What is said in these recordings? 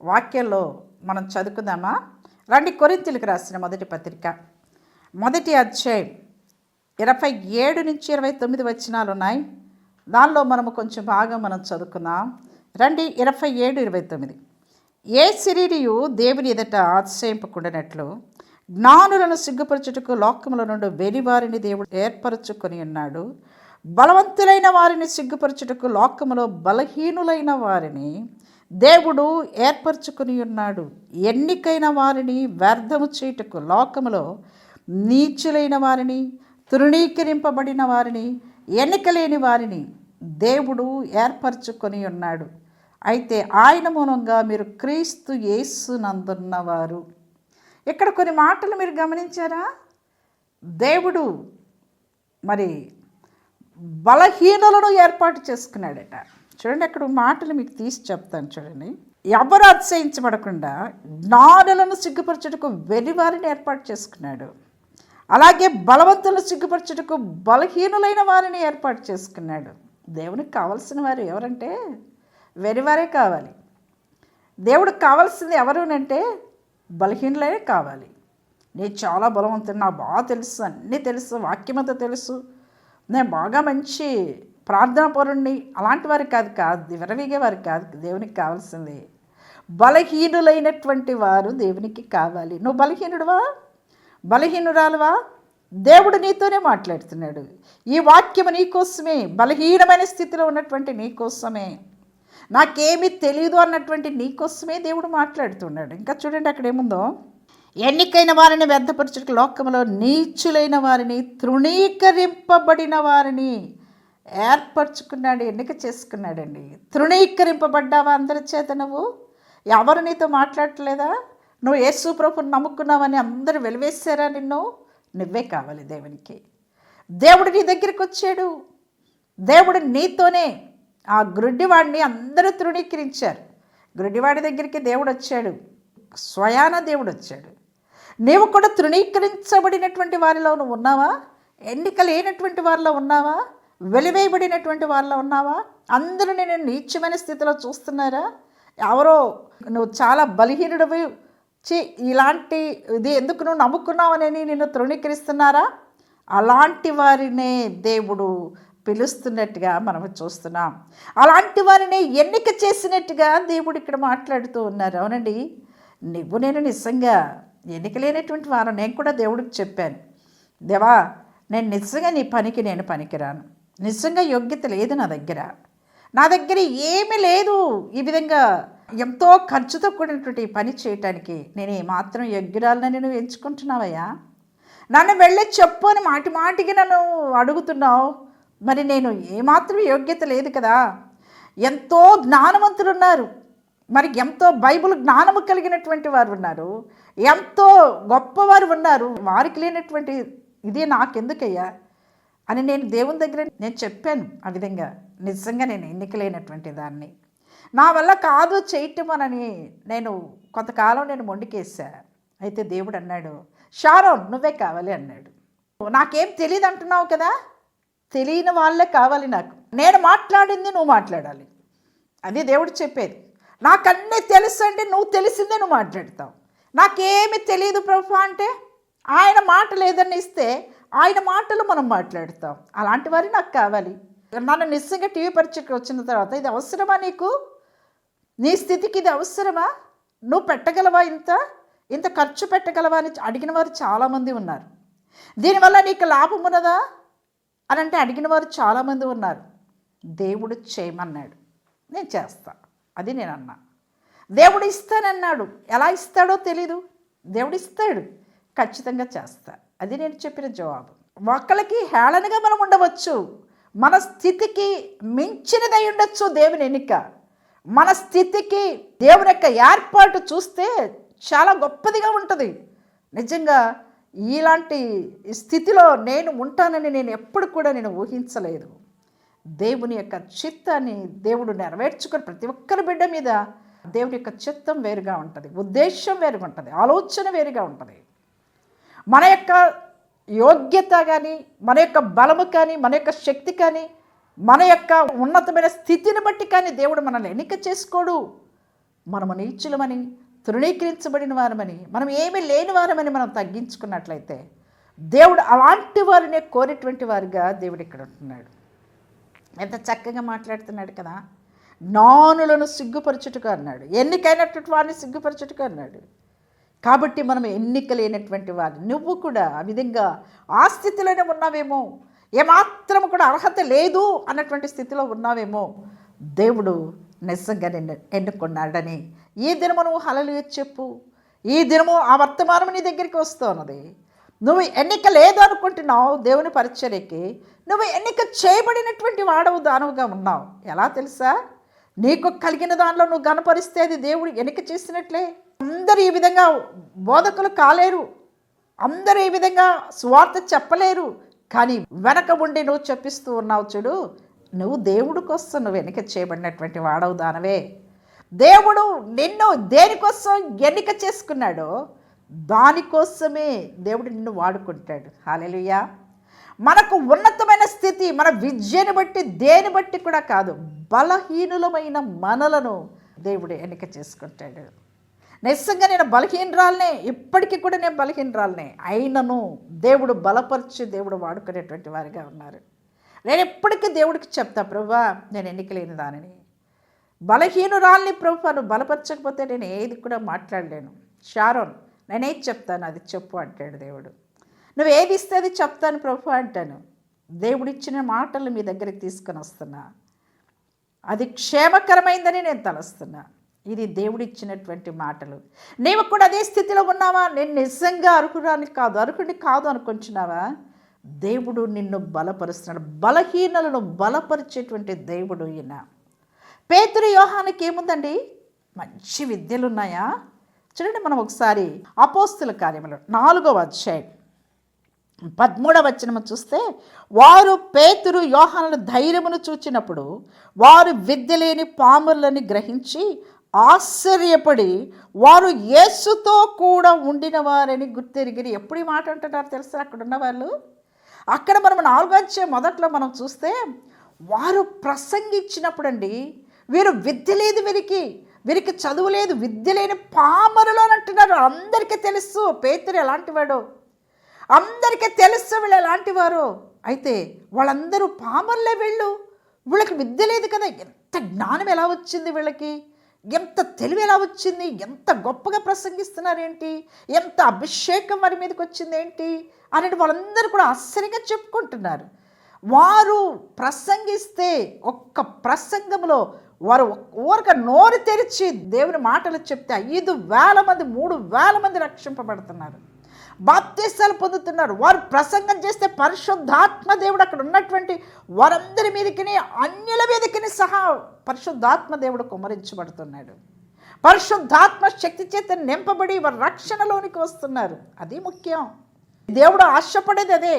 వాక్యంలో మనం చదువుకుందామా? రండి కొరింతలకు రాసిన మొదటి పత్రిక. మొదటి అధ్యాయం ఇరవై ఏడు నుంచి ఇరవై తొమ్మిది వచనాలు ఉన్నాయి. దానిలో మనము కొంచెం బాగా మనం చదువుకుందాం. రండి ఇరవై ఏడు ఇరవై తొమ్మిది. ఏ శరీరియు దేవుని ఎదుట ఆశ్రయింపకుండానట్లు జ్ఞానులను సిగ్గుపరచుటకు లోకముల నుండి వెలివారిని దేవుడు ఏర్పరచుకొని ఉన్నాడు. బలవంతులైన వారిని సిగ్గుపరచుటకు లోకములో బలహీనులైన వారిని దేవుడు ఏర్పరచుకుని ఉన్నాడు. ఎన్నికైన వారిని వ్యర్థము చేయుటకు లోకములో నీచులైన వారిని తృణీకరింపబడిన వారిని ఎన్నికలేని వారిని దేవుడు ఏర్పరచుకొని ఉన్నాడు. అయితే ఆయన మూలంగా మీరు క్రీస్తు యేసునందున్నవారు ఇక్కడ కొన్ని మాటలు మీరు గమనించారా? దేవుడు మరి బలహీనులను ఏర్పాటు చేసుకున్నాడట. చూడండి అక్కడ మాటలు మీకు తీసి చెప్తాను చూడండి. ఎవరు అతిశయించబడకుండా జ్ఞానులను సిగ్గుపరచుటకు వెలివారిని ఏర్పాటు చేసుకున్నాడు. అలాగే బలవంతులను సిగ్గుపరచుటకు బలహీనులైన వారిని ఏర్పాటు చేసుకున్నాడు. దేవునికి కావలసిన వారు ఎవరంటే? వెరివారే కావాలి. దేవుడికి కావాల్సింది ఎవరు అంటే కావాలి. నేను చాలా బలవంతుడు నాకు బాగా తెలుసు అన్నీ తెలుసు వాక్యమంతా తెలుసు. నేను బాగా మంచి ప్రార్థనా పరుణ్ణి అలాంటి వారికి కాదు కాదు విరవీగే వారికి కాదు దేవునికి కావాల్సింది. బలహీనులైనటువంటి వారు దేవునికి కావాలి. నువ్వు బలహీనుడువా? బలహీనురాలువా? దేవుడు నీతోనే మాట్లాడుతున్నాడు. ఈ వాక్యము నీకోసమే బలహీనమైన స్థితిలో ఉన్నటువంటి నీకోసమే నాకేమీ తెలియదు అన్నటువంటి నీకోసమే దేవుడు మాట్లాడుతున్నాడు. ఇంకా చూడండి అక్కడ ఏముందో? ఎన్నికైన వారిని వ్యర్థపరచుటకు లోకంలో నీచులైన వారిని తృణీకరింపబడిన వారిని. ఏర్పరచుకున్నాడు ఎన్నిక చేసుకున్నాడండి. తృణీకరింపబడ్డావా అందరి చేత నువ్వు? ఎవరు నీతో మాట్లాడలేదా నువ్వు యేసు ప్రభుని నమ్ముకున్నావని అందరూ వెలివేశారా నిన్ను? నువ్వే కావాలి దేవునికి. దేవుడు నీ దగ్గరికి వచ్చాడు. దేవుడు నీతోనే ఆ గ్రుడ్డివాడిని అందరూ తృణీకరించారు. గ్రుడ్డివాడి దగ్గరికి దేవుడు వచ్చాడు. స్వయాన దేవుడు వచ్చాడు. నీవు కూడా తృణీకరించబడినటువంటి వారిలో నువ్వు ఉన్నావా? ఎన్నిక లేనటువంటి వారిలో ఉన్నావా? వెలివేయబడినటువంటి వాళ్ళ ఉన్నావా? అందరూ నేను నీచమైన స్థితిలో చూస్తున్నారా? ఎవరో నువ్వు చాలా బలహీనుడివి. చి ఇలాంటి ఇది ఎందుకు నువ్వు నమ్ముకున్నావని నిన్ను తృణీకరిస్తున్నారా? అలాంటి వారినే దేవుడు పిలుస్తున్నట్టుగా మనం చూస్తున్నాం. అలాంటి వారిని ఎన్నిక చేసినట్టుగా దేవుడు ఇక్కడ మాట్లాడుతూ ఉన్నారు. అవునండి. నువ్వు నేను నిజంగా ఎన్నిక లేనటువంటి వారు నేను కూడా దేవుడికి చెప్పాను. దేవా నేను నిజంగా నీ పనికి నేను పనికిరాను. నిజంగా యోగ్యత లేదు నా దగ్గర. నా దగ్గర ఏమీ లేదు. ఈ విధంగా ఎంతో ఖర్చుతో కూడినటువంటి పని చేయటానికి నేను ఏమాత్రం యోగ్యురాలని నువ్వు ఎంచుకుంటున్నావయ్యా? నన్ను వెళ్ళి చెప్పు అని మాటి మాటికి నన్ను అడుగుతున్నావు. మరి నేను ఏమాత్రం యోగ్యత లేదు కదా. ఎంతో జ్ఞానవంతులు ఉన్నారు మరి ఎంతో బైబిల్ జ్ఞానము కలిగినటువంటి వారు ఉన్నారు. ఎంతో గొప్పవారు ఉన్నారు. వారికి లేనటువంటి ఇది నాకెందుకయ్యా? అని నేను దేవుని దగ్గర నేను చెప్పాను ఆ విధంగా. నిజంగా నేను ఎన్నికలేనటువంటి దాన్ని. నా వల్ల కాదు చేయటం అనని నేను కొంతకాలం నేను మొండికేసా అయితే దేవుడు అన్నాడు షారోన్ నువ్వే కావాలి అన్నాడు. నాకేం తెలియదు అంటున్నావు కదా? తెలియని వాళ్ళే కావాలి నాకు. నేను మాట్లాడింది నువ్వు మాట్లాడాలి. అది దేవుడు చెప్పేది. నాకన్నీ తెలుసు అంటే నువ్వు తెలిసిందే నువ్వు మాట్లాడతావు. నాకేమి తెలియదు ప్రభు అంటే ఆయన మాట లేదని ఇస్తే ఆయన మాటలు మనం మాట్లాడతాం. అలాంటి వారి నాకు కావాలి. నన్ను నిజంగా టీవీ పరీక్షకు వచ్చిన తర్వాత ఇది అవసరమా నీకు? నీ స్థితికి ఇది అవసరమా? నువ్వు పెట్టగలవా ఇంత? ఇంత ఖర్చు పెట్టగలవా అని అడిగిన వారు చాలామంది ఉన్నారు. దీనివల్ల నీకు లాభం ఉన్నదా? అని అంటే అడిగిన వారు చాలామంది ఉన్నారు. దేవుడు చేయమన్నాడు. నేను చేస్తా. అది నేను అన్నా. దేవుడు ఇస్తానన్నాడు. ఎలా ఇస్తాడో తెలీదు. దేవుడు ఇస్తాడు. ఖచ్చితంగా చేస్తా. అది నేను చెప్పిన జవాబు. ఒకళ్ళకి హేళనగా మనం ఉండవచ్చు. మన స్థితికి మించినదై ఉండొచ్చు దేవుని ఎన్నిక. మన స్థితికి దేవుని యొక్క ఏర్పాటు చూస్తే చాలా గొప్పదిగా ఉంటుంది. నిజంగా ఇలాంటి స్థితిలో నేను ఉంటానని నేను ఎప్పుడు కూడా నేను ఊహించలేదు. దేవుని యొక్క చిత్తాన్ని దేవుడు నెరవేర్చుకొని ప్రతి ఒక్కరి బిడ్డ మీద దేవుని యొక్క చిత్తం వేరుగా ఉంటుంది. ఉద్దేశం వేరుగా ఉంటుంది. ఆలోచన వేరుగా ఉంటుంది. మన యొక్క యోగ్యత కానీ మన యొక్క బలము కానీ మన యొక్క శక్తి కానీ మన యొక్క ఉన్నతమైన స్థితిని బట్టి కానీ దేవుడు మనల్ని ఎన్నిక చేసుకోడు. మనము నీచులమని తృణీకరించబడిన వారమని మనం ఏమీ లేని వారమని మనం తగ్గించుకున్నట్లయితే దేవుడు అలాంటి వారినే కోరేటువంటి వారిగా దేవుడు ఇక్కడ ఉంటున్నాడు. ఎంత చక్కగా మాట్లాడుతున్నాడు కదా. జ్ఞానులను సిగ్గుపరచుటకు అన్నాడు. ఎన్నికైనటువంటి వారిని సిగ్గుపరచుటకు అన్నాడు. కాబట్టి మనం ఎన్నిక లేనటువంటి వారు నువ్వు కూడా ఆ విధంగా ఆ స్థితిలోనే ఉన్నావేమో. ఏమాత్రం కూడా అర్హత లేదు అన్నటువంటి స్థితిలో ఉన్నావేమో. దేవుడు నిజంగా నిన్ను ఎన్నుకున్నాడని ఈ దినము నువ్వు హలలు చెప్పు. ఈ దినము ఆ వర్తమానం నీ దగ్గరికి వస్తున్నది. నువ్వు ఎన్నిక లేదు అనుకుంటున్నావు దేవుని పరిచర్యకి. నువ్వు ఎన్నిక చేయబడినటువంటి వాడవు దానవుగా ఉన్నావు. ఎలా తెలుసా? నీకు కలిగిన దానిలో నువ్వు గనపరిస్తే అది దేవుడు ఎన్నిక చేసినట్లే. అందరూ ఈ విధంగా బోధకులు కాలేరు. అందరూ ఈ విధంగా స్వార్థ చెప్పలేరు. కానీ వెనక ఉండి నువ్వు చెప్పిస్తూ ఉన్నావు చూడు నువ్వు దేవుడి కోసం నువ్వు ఎన్నిక చేయబడినటువంటి వాడవు దానవే. దేవుడు నిన్ను దేనికోసం ఎన్నిక చేసుకున్నాడో దానికోసమే దేవుడు నిన్ను వాడుకుంటాడు. హాలెలుయా మనకు ఉన్నతమైన స్థితి మన విద్యను బట్టి దేని బట్టి కూడా కాదు బలహీనులమైన మనలను దేవుడు ఎన్నిక చేసుకుంటాడు. నిజంగా నేను బలహీనరాలనే ఇప్పటికీ కూడా నేను బలహీనరాలనే. అయినను దేవుడు బలపరిచి దేవుడు వాడుకునేటువంటి వారిగా ఉన్నారు. నేను ఎప్పటికీ దేవుడికి చెప్తా ప్రభా నేను ఎన్నికలేని దానిని. బలహీనురాల్ని ప్రభు నువ్వు బలపరచకపోతే నేను ఏది కూడా మాట్లాడలేను. షారోన్ నేనేది చెప్తాను అది చెప్పు అంటాడు దేవుడు. నువ్వు ఏది ఇస్తే అది చెప్తాను ప్రభు అంటాను. దేవుడిచ్చిన మాటలు మీ దగ్గరికి తీసుకొని వస్తున్నా. అది క్షేమకరమైందని నేను తలస్తున్నా. ఇది దేవుడిచ్చినటువంటి మాటలు. నీవు కూడా అదే స్థితిలో ఉన్నావా? నేను నిజంగా అరుకురాని కాదు అరుకుడిని కాదు అనుకుంటున్నావా? దేవుడు నిన్ను బలపరుస్తున్నాడు. బలహీనలను బలపరిచేటువంటి దేవుడు ఈయన. పేతురు యోహానికి ఏముందండి? మంచి విద్యలు ఉన్నాయా చూడండి మనం ఒకసారి అపోస్తుల కార్యములు నాలుగవ అధ్యాయం. పదమూడవ వచనము చూస్తే వారు పేతురు యోహానుల ధైర్యమును చూచినప్పుడు వారు విద్య లేని పాములని గ్రహించి ఆశ్చర్యపడి వారు యేసుతో కూడా ఉండిన వారని గుర్తెరిగిరి. ఎప్పుడు ఈ మాట అంటున్నారు తెలుసా అక్కడ ఉన్నవాళ్ళు అక్కడ మనం నాలుగంచే మొదట్లో మనం చూస్తే వారు ప్రసంగించినప్పుడు అండి వీరు విద్య లేదు వీరికి వీరికి చదువు లేదు విద్య లేని పామరులు అని అంటున్నారు. అందరికీ తెలుసు పేతురు ఎలాంటి వాడు అందరికీ తెలుసు వీళ్ళు ఎలాంటి వారు అయితే వాళ్ళందరూ పామర్లే వీళ్ళు. వీళ్ళకి విద్య లేదు కదా. ఎంత జ్ఞానం ఎలా వచ్చింది వీళ్ళకి? ఎంత తెలివి ఎలా వచ్చింది? ఎంత గొప్పగా ప్రసంగిస్తున్నారేంటి? ఎంత అభిషేకం వారి మీదకి వచ్చింది ఏంటి అనేది వాళ్ళందరూ కూడా ఆశ్చర్యంగా చెప్పుకుంటున్నారు. వారు ప్రసంగిస్తే ఒక్క ప్రసంగంలో వారు ఊరక నోరు తెరిచి దేవుని మాటలు చెప్తే ఐదు వేల మంది మూడు వేల మంది రక్షింపబడుతున్నారు. బాప్తీసాలు పొందుతున్నారు. వారు ప్రసంగం చేస్తే పరిశుద్ధాత్మ దేవుడు అక్కడ ఉన్నటువంటి వారందరి మీదకి అన్యుల మీదకి సహా పరిశుద్ధాత్మ దేవుడు కుమరించబడుతున్నాడు పరిశుద్ధాత్మ శక్తి చేత నింపబడి వారు రక్షణలోనికి వస్తున్నారు. అది ముఖ్యం. దేవుడు ఆశపడేది అదే.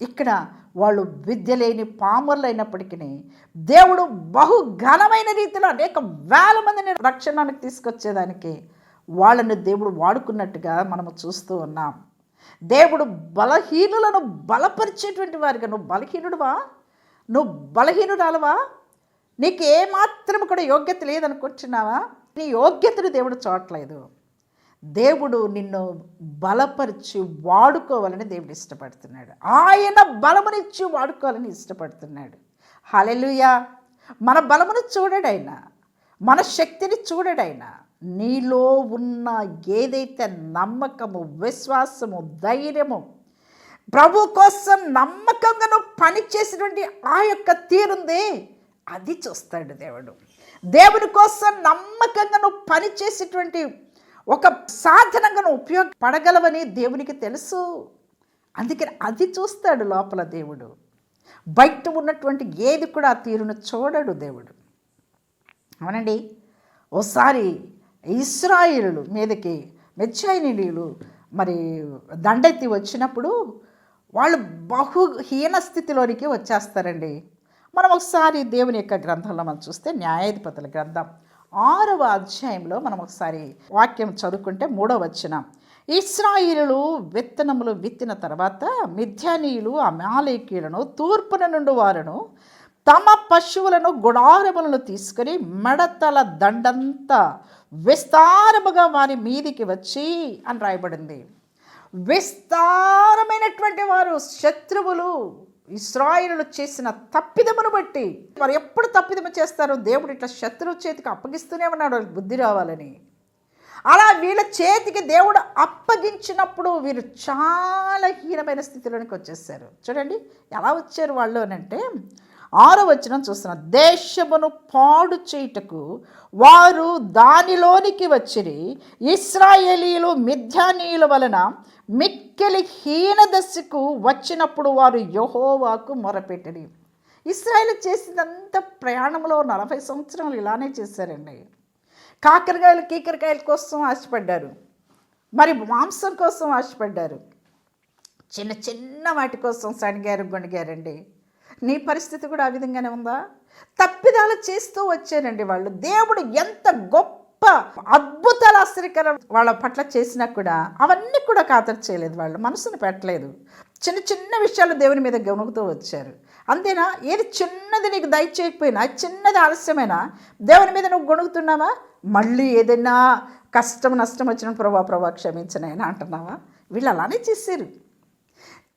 ఇక్కడ వాళ్ళు విద్య లేని పాములు అయినప్పటికీ దేవుడు బహు ఘనమైన రీతిలో అనేక వేల మందిని రక్షణానికి తీసుకొచ్చేదానికి వాళ్ళని దేవుడు వాడుకున్నట్టుగా మనము చూస్తూ ఉన్నాం. దేవుడు బలహీనులను బలపరిచేటువంటి వారిగా నువ్వు బలహీనుడువా? నువ్వు బలహీనురాలవా? నీకు ఏమాత్రం కూడా యోగ్యత లేదనుకుంటున్నావా? నీ యోగ్యతను దేవుడు చూడట్లేదు. దేవుడు నిన్ను బలపరిచి వాడుకోవాలని దేవుడు ఇష్టపడుతున్నాడు. ఆయన బలమునిచ్చి వాడుకోవాలని ఇష్టపడుతున్నాడు. హలెలుయా మన బలమును చూడడైనా మన శక్తిని చూడడైనా నీలో ఉన్న ఏదైతే నమ్మకము విశ్వాసము ధైర్యము ప్రభు కోసం నమ్మకంగా నువ్వు పనిచేసినటువంటి ఆ యొక్క తీరుంది అది చూస్తాడు దేవుడు. దేవుని కోసం నమ్మకంగా నువ్వు పనిచేసేటువంటి ఒక సాధనంగా నువ్వు ఉపయోగపడగలవని దేవునికి తెలుసు. అందుకని అది చూస్తాడు లోపల దేవుడు. బయట ఉన్నటువంటి ఏది కూడా ఆ తీరును చూడడు దేవుడు. అవునండి? ఓసారి ఇస్రాయిలు మీదకి మెచ్చాయినీయులు మరి దండెత్తి వచ్చినప్పుడు వాళ్ళు బహు హీన స్థితిలోనికి వచ్చేస్తారండి. మనం ఒకసారి దేవుని యొక్క గ్రంథంలో మనం చూస్తే న్యాయాధిపతుల గ్రంథం ఆరవ అధ్యాయంలో మనం ఒకసారి వాక్యం చదువుకుంటే మూడవ వచ్చిన ఇస్రాయిలు విత్తనములు విత్తిన తర్వాత మిథ్యానీయులు అమాలేకీయులను తూర్పున నుండి వారును తమ పశువులను గుడారములను తీసుకొని మడతల దండంతా విస్తారముగా వారి మీదికి వచ్చి అని రాయబడింది. విస్తారమైనటువంటి వారు శత్రువులు ఇస్రాయిలు చేసిన తప్పిదమును బట్టి వారు ఎప్పుడు తప్పిదము చేస్తారు? దేవుడు ఇట్లా శత్రువు చేతికి అప్పగిస్తూనే ఉన్నాడు వాళ్ళకి బుద్ధి రావాలని. అలా వీళ్ళ చేతికి దేవుడు అప్పగించినప్పుడు వీరు చాలా హీనమైన స్థితిలోనికి వచ్చేసారు. చూడండి ఎలా వచ్చారు వాళ్ళు అని అంటే ఆరో వచ్చిన చూస్తున్న. దేశమును పాడు చేయుటకు వారు దానిలోనికి వచ్చిరి. ఇస్రాయేలీలు మిథ్యానీయుల వలన మిక్కిలి హీన దశకు వచ్చినప్పుడు వారు యహోవాకు మొరపెట్టిరి. ఇస్రాయేల్ చేసినంత ప్రయాణంలో నలభై సంవత్సరాలు ఇలానే చేశారండి. కాకరకాయలు కీకరకాయల కోసం ఆశపడ్డారు. మరి మాంసం కోసం ఆశపడ్డారు. చిన్న చిన్న వాటి కోసం సణిగారు గుణిగారండి. నీ పరిస్థితి కూడా ఆ విధంగానే ఉందా? తప్పిదాలు చేస్తూ వచ్చారండి వాళ్ళు. దేవుడు ఎంత గొప్ప అద్భుతాలు ఆశ్చర్యకరం వాళ్ళ పట్ల చేసినా కూడా అవన్నీ కూడా ఖాతరు చేయలేదు వాళ్ళు. మనసును పెట్టలేదు. చిన్న చిన్న విషయాలు దేవుని మీద గమనుకుతూ వచ్చారు. అంతేనా? ఏది చిన్నది నీకు దయచేయకపోయినా చిన్నది ఆలస్యమైనా దేవుని మీద నువ్వు గొణుగుతున్నావా? మళ్ళీ ఏదైనా కష్టం నష్టం వచ్చిన ప్రభా ప్రభా క్షమించనైనా అంటున్నావా? వీళ్ళు అలానే చేశారు.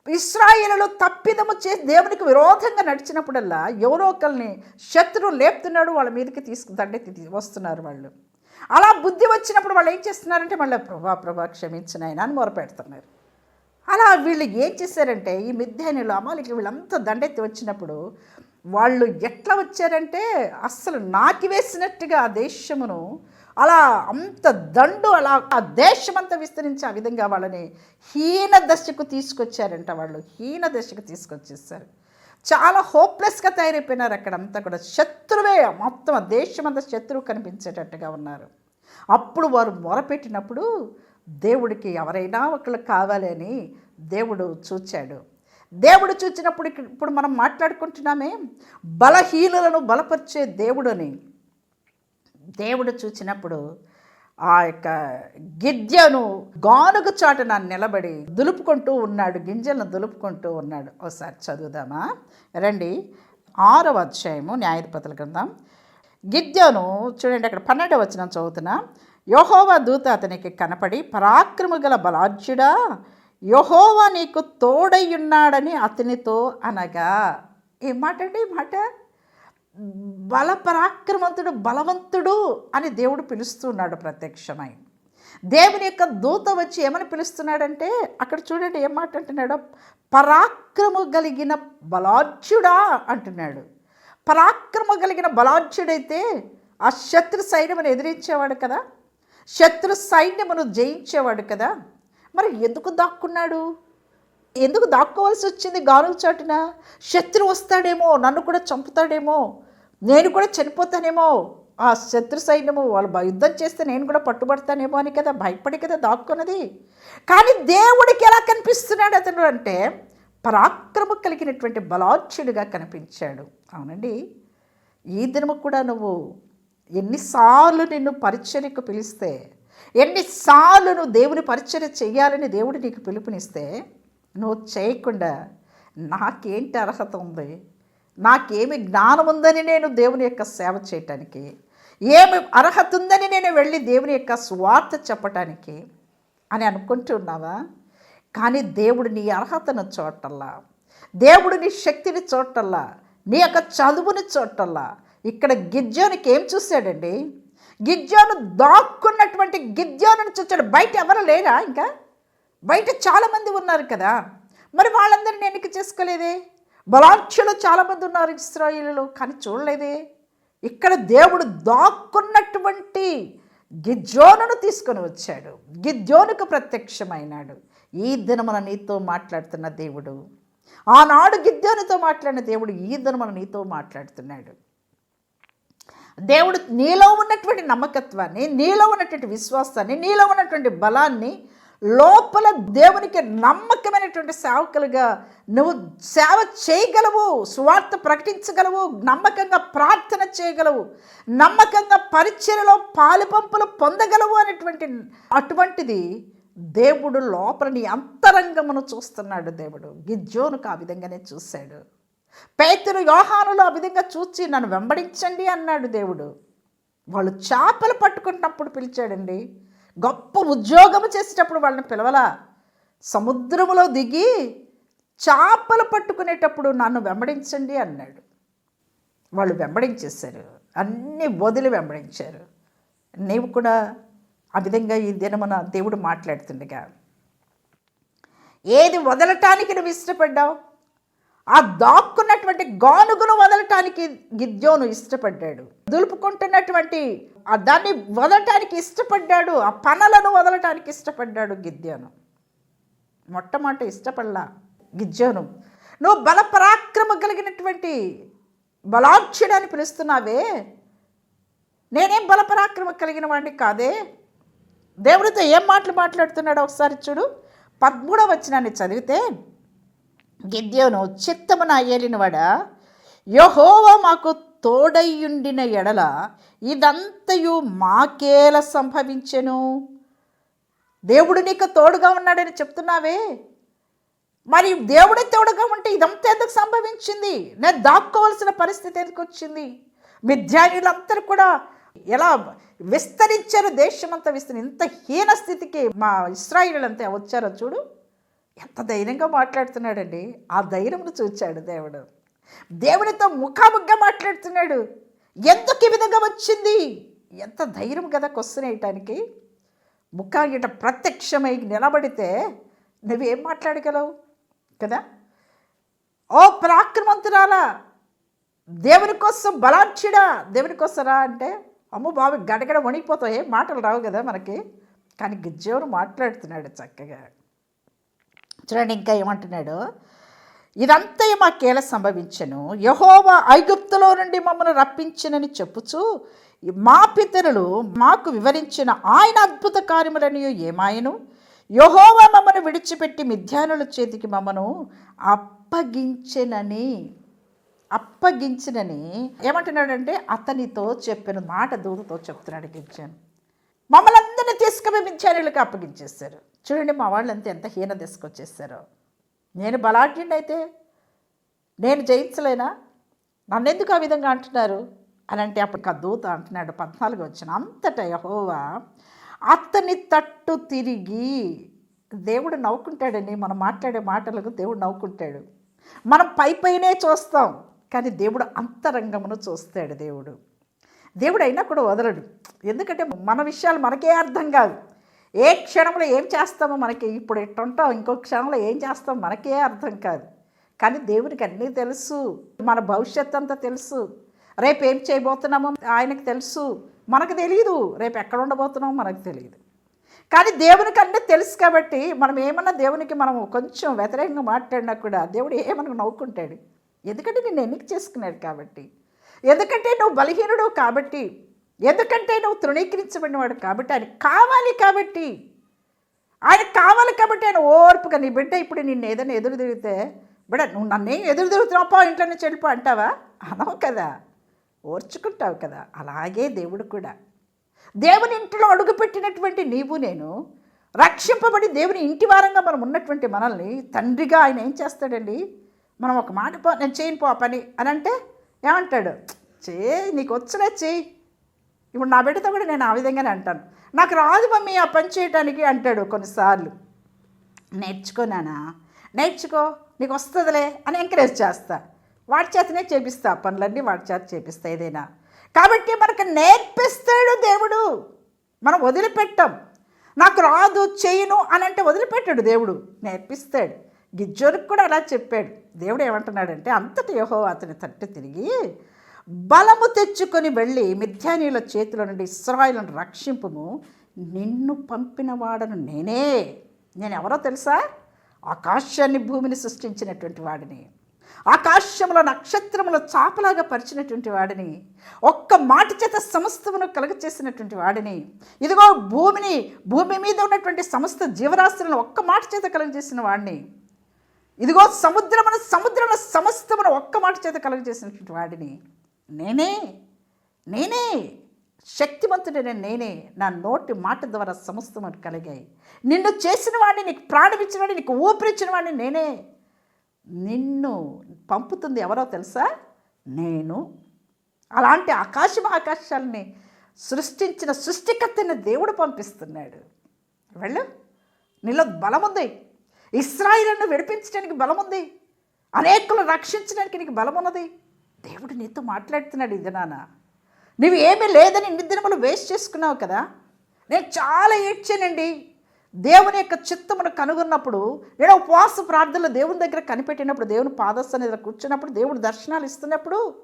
ఇస్రాయిలలో తప్పిదము చేసి దేవునికి విరోధంగా నడిచినప్పుడల్లా ఎవరో ఒకరిని శత్రువు లేపుతున్నాడు వాళ్ళ మీదకి తీసుకు దండెత్తి వస్తున్నారు వాళ్ళు. అలా బుద్ధి వచ్చినప్పుడు వాళ్ళు ఏం చేస్తున్నారంటే మళ్ళీ ప్రభా ప్రభా క్షమించినాయన అని మొరపెడుతున్నారు. అలా వీళ్ళు ఏం చేశారంటే ఈ మిథ్యానులు అమాలికి వీళ్ళంతా దండెత్తి వచ్చినప్పుడు వాళ్ళు ఎట్లా వచ్చారంటే అస్సలు నాకి వేసినట్టుగా ఆ దేశమును అలా అంత దండు అలా ఆ దేశమంతా విస్తరించి ఆ విధంగా వాళ్ళని హీన దశకు తీసుకొచ్చారంట వాళ్ళు. హీన దశకు తీసుకొచ్చేసారు. చాలా హోప్లెస్గా తయారైపోయినారు అక్కడంతా కూడా. శత్రువే మొత్తం ఆ దేశమంతా శత్రువు కనిపించేటట్టుగా ఉన్నారు. అప్పుడు వారు మొరపెట్టినప్పుడు దేవుడికి ఎవరైనా ఒకళ్ళు కావాలి అని దేవుడు చూచాడు. దేవుడు చూచినప్పుడు ఇప్పుడు మనం మాట్లాడుకుంటున్నామే బలహీనులను బలపరిచే దేవుడని దేవుడు చూచినప్పుడు ఆ యొక్క గిద్యను గానుగ చాటున నిలబడి దులుపుకుంటూ ఉన్నాడు గింజలను దులుపుకుంటూ ఉన్నాడు. ఒకసారి చదువుదామా? రండి. ఆరవ అధ్యాయము న్యాయధిపతుల గ్రంథం. గిద్యను చూడండి అక్కడ పన్నెండవ వచ్చిన చదువుతున్నా. యహోవా దూత అతనికి కనపడి పరాక్రమ గల బలాజ్యుడా యహోవా నీకు తోడయ్యున్నాడని అతనితో అనగా. ఏం మాట? బలపరాక్రమంతుడు బల పరాక్రమంతుడు బలవంతుడు అని దేవుడు పిలుస్తున్నాడు ప్రత్యక్షమై. దేవుని యొక్క దూత వచ్చి ఏమని పిలుస్తున్నాడంటే అక్కడ చూడండి ఏం మాట అంటున్నాడు పరాక్రమ కలిగిన బలాఢ్యుడా అంటున్నాడు. పరాక్రమ కలిగిన బలాఢ్యుడైతే ఆ శత్రు సైన్యమును ఎదిరించేవాడు కదా శత్రు సైన్యమును జయించేవాడు కదా. మరి ఎందుకు దాక్కున్నాడు? ఎందుకు దాక్కోవాల్సి వచ్చింది గానుల చాటున? శత్రు వస్తాడేమో నన్ను కూడా చంపుతాడేమో నేను కూడా చనిపోతానేమో ఆ శత్రు సైన్యము వాళ్ళు యుద్ధం చేస్తే నేను కూడా పట్టుబడతానేమో అని కదా భయపడి కదా దాక్కున్నది. కానీ దేవుడికి ఎలా కనిపిస్తున్నాడు అతను అంటే పరాక్రమ కలిగినటువంటి బలాచ్యుడిగా కనిపించాడు. అవునండి. ఈ దినము కూడా నువ్వు ఎన్నిసార్లు నిన్ను పరిచర్యకు పిలిస్తే ఎన్నిసార్లు నువ్వు దేవుని పరిచర్య చేయాలని దేవుడు నీకు పిలుపునిస్తే నువ్వు చేయకుండా నాకేంటి అర్హత ఉంది? నాకేమి జ్ఞానం ఉందని నేను దేవుని యొక్క సేవ చేయటానికి ఏమి అర్హత ఉందని నేను వెళ్ళి దేవుని యొక్క స్వార్థ చెప్పటానికి అని అనుకుంటున్నావా కానీ దేవుడు నీ అర్హతను చూడటల్లా దేవుడు నీ శక్తిని చూడటల్లా నీ యొక్క చదువుని చూడటల్లా ఇక్కడ గిజ్జోనికి ఏం చూశాడండి? గిజ్జోను దాక్కున్నటువంటి గిజ్జోను చూచాడు. బయట ఎవరు లేరా ఇంకా? బయట చాలామంది ఉన్నారు కదా. మరి వాళ్ళందరినీ ఎన్నిక చేసుకోలేదే? బలాక్షలు చాలామంది ఉన్నారు ఇస్రాయిలు కానీ చూడలేదే. ఇక్కడ దేవుడు దాక్కున్నటువంటి గిజ్జోనును తీసుకొని వచ్చాడు. గిద్యోనుకు ప్రత్యక్షమైనాడు. ఈ దినమున నీతో మాట్లాడుతున్న దేవుడు. ఆనాడు గిద్యోనితో మాట్లాడిన దేవుడు ఈ దినమున నీతో మాట్లాడుతున్నాడు. దేవుడు నీలో ఉన్నటువంటి నమ్మకత్వాన్ని నీలో ఉన్నటువంటి విశ్వాసాన్ని నీలో ఉన్నటువంటి బలాన్ని లోపల దేవునికి నమ్మకమైనటువంటి సేవకులుగా నువ్వు సేవ చేయగలవు సువార్త ప్రకటించగలవు నమ్మకంగా ప్రార్థన చేయగలవు నమ్మకంగా పరిచయలో పాలుపంపులు పొందగలవు అనేటువంటి అటువంటిది దేవుడు లోపల నీ అంతరంగమును చూస్తున్నాడు దేవుడు. గిజ్జోనుకు ఆ విధంగానే చూశాడు. పేతురు యోహానులు ఆ విధంగా చూచి నన్ను వెంబడించండి అన్నాడు దేవుడు. వాళ్ళు చేపలు పట్టుకున్నప్పుడు పిలిచాడండి. గొప్ప ఉద్యోగం చేసేటప్పుడు వాళ్ళని పిలవలా. సముద్రములో దిగి చేపలు పట్టుకునేటప్పుడు నన్ను వెంబడించండి అన్నాడు. వాళ్ళు వెంబడించేశారు. అన్నీ వదిలి వెంబడించారు. నీవు కూడా ఆ విధంగా ఈ దినమున దేవుడు మాట్లాడుతుండగా ఏది వదలటానికి నువ్వు ఇష్టపడ్డావు? ఆ దాక్కున్నటువంటి గానుగును వదలటానికి గిద్యోను ఇష్టపడ్డాడు. దులుపుకుంటున్నటువంటి ఆ దాన్ని వదలటానికి ఇష్టపడ్డాడు ఆ పనలను వదలటానికి ఇష్టపడ్డాడు గిద్యోను. మొట్టమొదట ఇష్టపడలా గిద్యోను. నువ్వు బలపరాక్రమ కలిగినటువంటి బలాక్షుడని అని పిలుస్తున్నావే. నేనేం బలపరాక్రమ కలిగిన వాడిని కాదే. దేవుడితో ఏం మాటలు మాట్లాడుతున్నాడో ఒకసారి చూడు. పద్మూడవ వచ్చినాన్ని చదివితే గిద్యోను చిత్తమున ఏలినవాడ యహోవా మాకు తోడయ్యుండిన ఎడల ఇదంతయు మాకేల సంభవించెను? దేవుడు నీకు తోడుగా ఉన్నాడని చెప్తున్నావే? మరి దేవుడే తోడుగా ఉంటే ఇదంతా ఎందుకు సంభవించింది? నేను దాక్కోవలసిన పరిస్థితి ఎందుకు వచ్చింది? విద్యార్థులందరూ కూడా ఎలా విస్తరించారు దేశమంతా విస్తరి ఇంత హీన స్థితికి మా ఇస్రాయిలంతా వచ్చారో చూడు. ఎంత ధైర్యంగా మాట్లాడుతున్నాడండి? ఆ ధైర్యమును చూచాడు దేవుడు. దేవుడితో ముఖాముఖిగా మాట్లాడుతున్నాడు. ఎందుకు ఈ విధంగా వచ్చింది? ఎంత ధైర్యం కదా క్వశ్చన్ వేయటానికి. ముఖాగిట ప్రత్యక్షమై నిలబడితే నువ్వేం మాట్లాడగలవు? కదా? ఓ పరాక్రమంతురాలా! దేవుని కోసం బలాక్షిడా! దేవుని కోసం రా అంటే అమ్మ బాబు గడగడ వణిగిపోతాయి మాటలు రావు కదా మనకి. కానీ గిజ్జేవుడు మాట్లాడుతున్నాడు చక్కగా. చూడండి ఇంకా ఏమంటున్నాడు? ఇదంతా కీల సంభవించను. యహోవా ఐగుప్తులో నుండి మమ్మల్ని రప్పించినని చెప్పుచు మా పితరులు మాకు వివరించిన ఆయన అద్భుత కార్యములను ఏమాయను? యహోవా మమ్మను విడిచిపెట్టి మిథ్యానుల చేతికి మమ్మను అప్పగించినని అప్పగించినని ఏమంటున్నాడంటే అతనితో చెప్పిన మాట దూతతో చెప్తున్నాడు గిచ్చాను మమ్మల్ని అందరినీ తీసుకుపోయి మిథ్యానులకు అప్పగించేస్తారు చూడండి మా వాళ్ళంతా ఎంత హీన తీసుకొచ్చేసారో. నేను బలాఢ్యుడి అయితే నేను జయించలేనా? నన్ను ఎందుకు ఆ విధంగా అంటున్నారు? అని అంటే అప్పటికి ఆ దూత అంటున్నాడు పద్నాలుగు వచ్చిన అంతట యహోవా అతని తట్టు తిరిగి దేవుడు నవ్వుకుంటాడని మనం మాట్లాడే మాటలకు దేవుడు నవ్వుకుంటాడు. మనం పై పైనే చూస్తాం కానీ దేవుడు అంతరంగమును చూస్తాడు దేవుడు. దేవుడు అయినా కూడా వదలడు. ఎందుకంటే మన విషయాలు మనకే అర్థం కాదు. ఏ క్షణంలో ఏం చేస్తామో మనకి ఇప్పుడు ఎట్టుంటాం? ఇంకో క్షణంలో ఏం చేస్తాం? మనకే అర్థం కాదు. కానీ దేవునికి అన్నీ తెలుసు. మన భవిష్యత్ అంతా తెలుసు. రేపు ఏం చేయబోతున్నామో ఆయనకు తెలుసు. మనకు తెలియదు రేపు ఎక్కడ ఉండబోతున్నామో మనకు తెలియదు కానీ దేవునికి అన్నీ తెలుసు కాబట్టి మనం ఏమన్నా దేవునికి మనం కొంచెం వ్యతిరేకంగా మాట్లాడినా కూడా దేవుడు ఏమన్నా నవ్వుకుంటాడు? ఎందుకంటే నేను ఎన్నిక చేసుకున్నాడు కాబట్టి. ఎందుకంటే నువ్వు బలహీనుడు కాబట్టి ఎందుకంటే నువ్వు తృణీకరించబడినవాడు కాబట్టి ఆయన కావాలి కాబట్టి. ఆయన కావాలి కాబట్టి ఆయన ఓర్పుగా నీ బిడ్డ ఇప్పుడు నిన్ను ఏదైనా ఎదురు తిరిగితే బిడ్డ నువ్వు నన్నేం ఎదురు తిరుగుతున్నావు? ఇంట్లో నుంచి వెళ్ళిపో అంటావా? అనవు కదా. ఓర్చుకుంటావు కదా. అలాగే దేవుడు కూడా. దేవుని ఇంటిలో అడుగుపెట్టినటువంటి నీవు నేను రక్షింపబడి దేవుని ఇంటి వారంగా మనం ఉన్నటువంటి మనల్ని తండ్రిగా ఆయన ఏం చేస్తాడండి? మనం ఒక మాట పో నేను చేయను పో పని అని అంటే ఏమంటాడు? చే నీకు వచ్చలే చేయి ఇప్పుడు నా బిడ్డతో కూడా నేను ఆ విధంగానే అంటాను. నాకు రాదు మమ్మీ ఆ పని చేయటానికి అంటాడు కొన్నిసార్లు. నేర్చుకోనానా? నేర్చుకో నీకు వస్తుందిలే అని ఎంకరేజ్ చేస్తా. వాడి చేతనే చేపిస్తా పనులన్నీ వాడి చేత చేపిస్తా ఏదైనా. కాబట్టి మనకు నేర్పిస్తాడు దేవుడు. మనం వదిలిపెట్టాం. నాకు రాదు చేయను అని అంటే వదిలిపెట్టాడు దేవుడు. నేర్పిస్తాడు. గిజ్జోనికి కూడా అలా చెప్పాడు. దేవుడు ఏమంటున్నాడంటే అంతటి యహో అతని తట్టు తిరిగి బలము తెచ్చుకొని వెళ్ళి మిథ్యానీల చేతుల నుండి ఇస్రాయిలను రక్షింపుము. నిన్ను పంపిన వాడను నేనే. నేను ఎవరో తెలుసా? ఆకాశాన్ని భూమిని సృష్టించినటువంటి వాడిని. ఆకాశంలో నక్షత్రముల చాపలాగా పరిచినటువంటి వాడిని. ఒక్క మాట చేత సమస్తమును కలుగచేసినటువంటి వాడిని. ఇదిగో భూమిని భూమి మీద ఉన్నటువంటి సమస్త జీవరాశులను ఒక్క మాట చేత కలుగజేసిన వాడిని. ఇదిగో సముద్రమును సముద్రమున సమస్తమును ఒక్క మాట చేత కలుగజేసినటువంటి వాడిని. నేనే నేనే శక్తివంతుడైన నేనే నా నోటి మాట ద్వారా సమస్తమును కలిగాయి. నిన్ను చేసిన వాడిని నీకు ప్రాణమిచ్చిన వాడిని నీకు ఊపిరిచ్చిన వాడిని నేనే. నిన్ను పంపుతుంది ఎవరో తెలుసా? నేను. అలాంటి ఆకాశ ఆకాశాలని సృష్టించిన సృష్టికర్తని దేవుడు పంపిస్తున్నాడు. వెళ్ళు. నీలో బలముంది. ఇస్రాయిలను విడిపించడానికి బలం ఉంది అనేకులు రక్షించడానికి నీకు బలమున్నది. దేవుడు నీతో మాట్లాడుతున్నాడు ఇది నాన్న. నువ్వు ఏమీ లేదని ఇన్ని దినములు వేస్ట్ చేసుకున్నావు కదా? నేను చాలా ఏడ్చానండి. దేవుని యొక్క చిత్తమును కనుగొన్నప్పుడు నేను ఉపవాస ప్రార్థనలు దేవుని దగ్గర కనిపెట్టినప్పుడు దేవుని పాదస్థానం కూర్చున్నప్పుడు దేవుడు దర్శనాలు ఇస్తున్నప్పుడు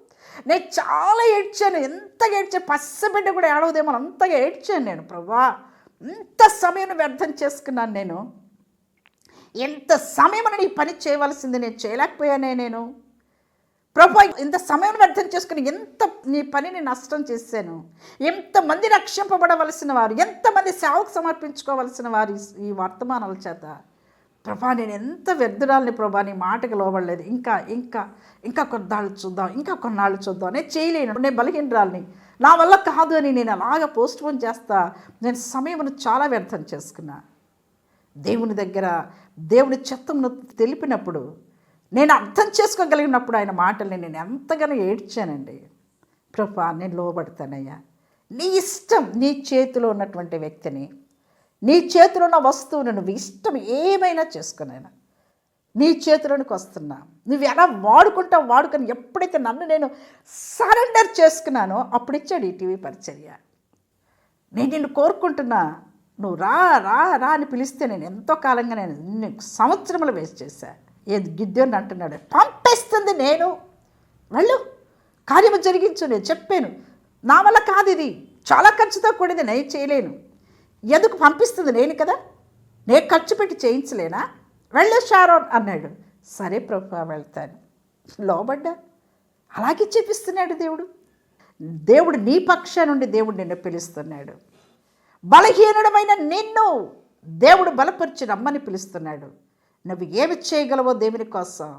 నేను చాలా ఏడ్చాను. ఎంత ఏడ్చాను పసిబిడ్డ కూడా ఏడవదేమో అంతగా ఏడ్చాను నేను. ప్రభా ఇంత సమయం వ్యర్థం చేసుకున్నాను నేను. ఎంత సమయం నీ పని చేయవలసింది నేను చేయలేకపోయానే నేను. ప్రభా ఇంత సమయం వ్యర్థం చేసుకుని ఎంత నీ పనిని నష్టం చేశాను? ఎంతమంది రక్షింపబడవలసిన వారు ఎంతమంది సేవకు సమర్పించుకోవలసిన వారు ఈ- వర్తమానాల చేత? ప్రభా నేను ఎంత వ్యర్థురాలని ప్రభా నీ మాటకి లోబడలేదు. ఇంకా ఇంకా ఇంకా కొన్నాళ్ళు చూద్దాం ఇంకా కొన్నాళ్ళు చూద్దాం. నేను చేయలేను నేను బలహీనరాలని. నా వల్ల కాదు అని నేను అలాగ పోస్ట్ పోన్ చేస్తా. నేను సమయమును చాలా వ్యర్థం చేసుకున్నా. దేవుని దగ్గర దేవుని చిత్తమును తెలిపినప్పుడు నేను అర్థం చేసుకోగలిగినప్పుడు ఆయన మాటల్ని నేను ఎంతగానో ఏడ్చానండి. ప్రభా నేను లోబడతానయ్యా. నీ ఇష్టం నీ చేతిలో ఉన్నటువంటి వ్యక్తిని నీ చేతిలో ఉన్న వస్తువును నువ్వు ఇష్టం ఏమైనా చేసుకునైనా. నీ చేతిలోనికి వస్తున్నా. నువ్వు ఎలా వాడుకుంటావు వాడుకొని ఎప్పుడైతే నన్ను నేను సరెండర్ చేసుకున్నానో అప్పుడు ఇచ్చాడు ఈ టీవీ పరిచర్య. నేను నిన్ను కోరుకుంటున్నా నువ్వు రా రా రా అని పిలిస్తే నేను ఎంతో కాలంగా నేను సంవత్సరములు వేస్ట్ చేశాను ఏది గిద్దెని అంటున్నాడు. పంపేస్తుంది నేను. వెళ్ళు. కార్యము జరిగించు నేను చెప్పాను. నా వల్ల కాదు ఇది. చాలా ఖర్చుతో కూడింది నేను చేయలేను. ఎందుకు పంపిస్తుంది నేను కదా? నేను ఖర్చు పెట్టి చేయించలేనా? వెళ్ళు షారోన్ అన్నాడు. సరే ప్రభు వెళ్తాను. లోబడ్డా? అలాగే చెప్పిస్తున్నాడు దేవుడు. దేవుడు నీ పక్ష నుండి దేవుడు నిన్ను పిలుస్తున్నాడు. బలహీనుడమైన నిన్ను దేవుడు బలపరిచి రమ్మని పిలుస్తున్నాడు. నువ్వు ఏమి చేయగలవో దేవుని కోసం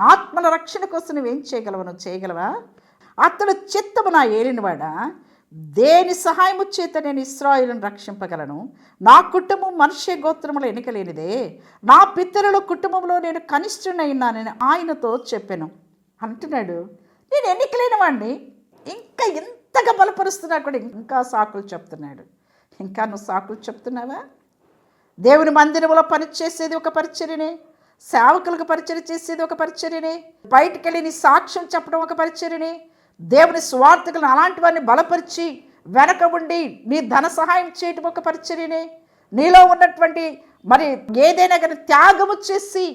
ఆత్మల రక్షణ కోసం నువ్వేం చేయగలవు నువ్వు చేయగలవా? అతడు చిత్తము నా ఏలినవాడా? దేని సహాయము చేత నేను ఇస్రాయిలను రక్షింపగలను? నా కుటుంబం మనుష్య గోత్రములు ఎన్నికలేనిదే. నా పితరుల కుటుంబంలో నేను కనిష్ఠునైనానని ఆయనతో చెప్పాను. అంటున్నాడు నేను ఎన్నికలేని వాడిని ఇంకా ఎంతగా బలపరుస్తున్నా కూడా ఇంకా సాకులు చెప్తున్నాడు. ఇంకా నువ్వు సాకులు చెప్తున్నావా? దేవుని మందిరంలో పనిచేసేది ఒక పరిచర్యనే సేవకులకు పరిచయం చేసేది ఒక పరిచర్యనే బయటికి వెళ్ళి నీ సాక్ష్యం చెప్పడం ఒక పరిచర్యనే దేవుని స్వార్థకులను అలాంటి వారిని బలపరిచి వెనక ఉండి నీ ధన సహాయం చేయటం ఒక పరిచర్యనే. నీలో ఉన్నటువంటి మరి ఏదైనా కానీ త్యాగము చేసి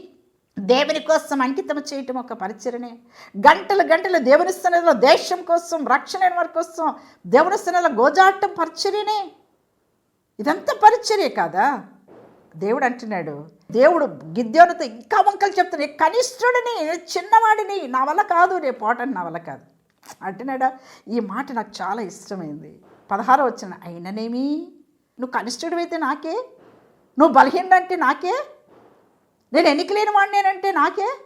దేవుని కోసం అంకితం చేయటం ఒక పరిచరనే గంటలు గంటలు దేవుని స్థానంలో దేశం కోసం రక్షణ వారి కోసం దేవుని స్థానంలో గోజాటం పరిచర్యనే. ఇదంతా పరిచర్య కాదా? దేవుడు అంటున్నాడు దేవుడు గిద్యోనితో ఇంకా వంకలు చెప్తున్నాడు కనిష్ఠుడిని చిన్నవాడిని నా వల్ల కాదు రేపు పోటని నా వల్ల కాదు. అంటున్నాడా ఈ మాట నాకు చాలా ఇష్టమైంది. పదహారు వచ్చిన అయిననేమి? నువ్వు కనిష్ఠుడివైతే నాకే? నువ్వు బలహీనంటే నాకే? నేను ఎన్నికలేని వాడినేనంటే నాకే?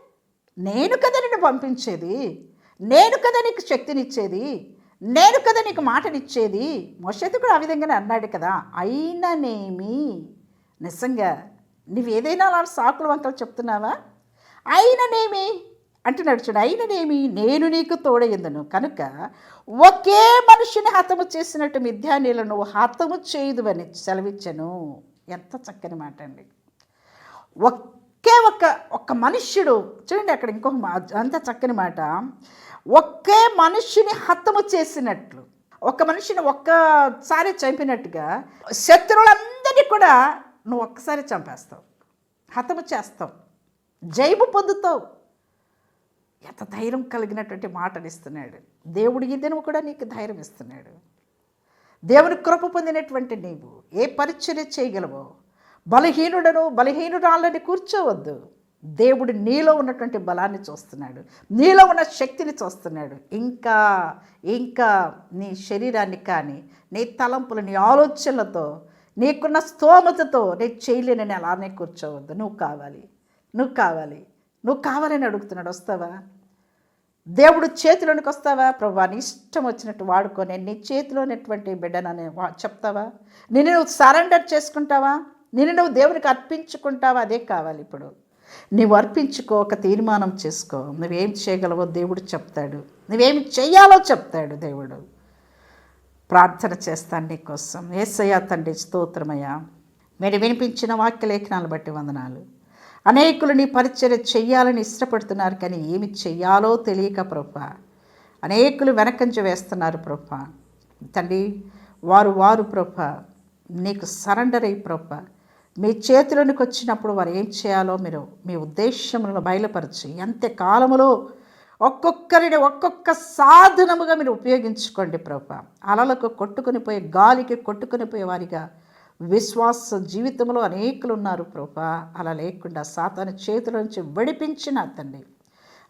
నేను కదా నిన్ను పంపించేది. నేను కదా నీకు శక్తినిచ్చేది. నేను కదా నీకు మాటనిచ్చేది. మోషేతు కూడా ఆ విధంగానే అన్నాడు కదా అయిననేమి? నిజంగా నువ్వేదైనా అలా సాకులు వంకలు చెప్తున్నావా? అయిననేమి? అంటున్నాడు చూడు అయిననేమి నేను నీకు తోడయ్యిందను. కనుక ఒకే మనిషిని హతము చేసినట్టు మిథ్యానీలను నువ్వు హతము చేయదు అని సెలవిచ్చను. ఎంత చక్కని మాట అండి. ఒకే ఒక్క ఒక్క మనుష్యుడు చూడండి అక్కడ ఇంకొక మా అంత చక్కని మాట. ఒకే మనిషిని హతము చేసినట్లు ఒక మనిషిని ఒక్కసారి చంపినట్టుగా శత్రువులందరినీ కూడా నువ్వు ఒక్కసారి చంపేస్తావు. హతము చేస్తావు. జైబు పొందుతావు. ఎంత ధైర్యం కలిగినటువంటి మాటలు ఇస్తున్నాడు. దేవుడు ఈ కూడా నీకు ధైర్యం ఇస్తున్నాడు. దేవుని కృప పొందినటువంటి నీవు ఏ పరిచర్య చేయగలవో బలహీనుడను బలహీనురాలని కూర్చోవద్దు. దేవుడు నీలో ఉన్నటువంటి బలాన్ని చూస్తున్నాడు. నీలో ఉన్న శక్తిని చూస్తున్నాడు. ఇంకా ఇంకా నీ శరీరాన్ని కానీ నీ తలంపులు నీ ఆలోచనలతో నీకున్న స్తోమతతో నేను చేయలేనని అలానే కూర్చోవద్దు. నువ్వు కావాలి. నువ్వు కావాలి. నువ్వు కావాలని అడుగుతున్నాడు. వస్తావా? దేవుడు చేతిలోనికి వస్తావా? ప్రభా నీ ఇష్టం వచ్చినట్టు వాడుకొని నీ చేతిలోనటువంటి బిడ్డనని వా చెప్తావా? నిన్ను నువ్వు సరెండర్ చేసుకుంటావా? నిన్ను నువ్వు దేవునికి అర్పించుకుంటావా? అదే కావాలి ఇప్పుడు. నీవు అర్పించుకో ఒక తీర్మానం చేసుకో. నువ్వేం చేయగలవో దేవుడు చెప్తాడు. నువ్వేం చేయాలో చెప్తాడు దేవుడు. ప్రార్థన చేస్తాను నీకోసం. ఏసయ్యా తండ్రి స్తోత్రమయ్యా. మీరు వినిపించిన వాక్యలేఖనాలు బట్టి వందనాలు. అనేకులు నీ పరిచర్య చెయ్యాలని ఇష్టపడుతున్నారు కానీ ఏమి చెయ్యాలో తెలియక ప్రభ. అనేకులు వెనకంజ వేస్తున్నారు ప్రభ. తండ్రి వారు వారు ప్రభ. నీకు సరెండర్ అయ్యి ప్రభ. మీ చేతిలోనికి వచ్చినప్పుడు వారు ఏం చేయాలో మీరు మీ ఉద్దేశములను బయలుపరిచి. ఎంత కాలములో ఒక్కొక్కరిని ఒక్కొక్క సాధనముగా మీరు ఉపయోగించుకోండి ప్రభా. అలలకు కొట్టుకుని పోయే గాలికి కొట్టుకుని పోయే వారిగా విశ్వాస జీవితంలో అనేకులు ఉన్నారు ప్రభా. అలా లేకుండా సాతాను చేతుల నుంచి విడిపించిన తండ్రి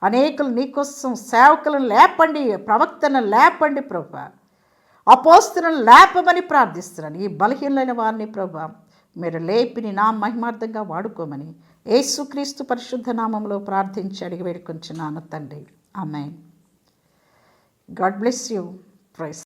అనేకులు నీకోసం సేవకులను లేపండి ప్రవక్తను లేపండి ప్రభా. అపోస్తులను లేపమని ప్రార్థిస్తున్నాను. ఈ బలహీనమైన వారిని ప్రభా మీరు లేపిని నా మహిమార్థంగా వాడుకోమని యేసుక్రీస్తు పరిశుద్ధ నామంలో ప్రార్థించి అడిగి వేడుకొంచున్నాను తండ్రి. Amen. God bless you. Praise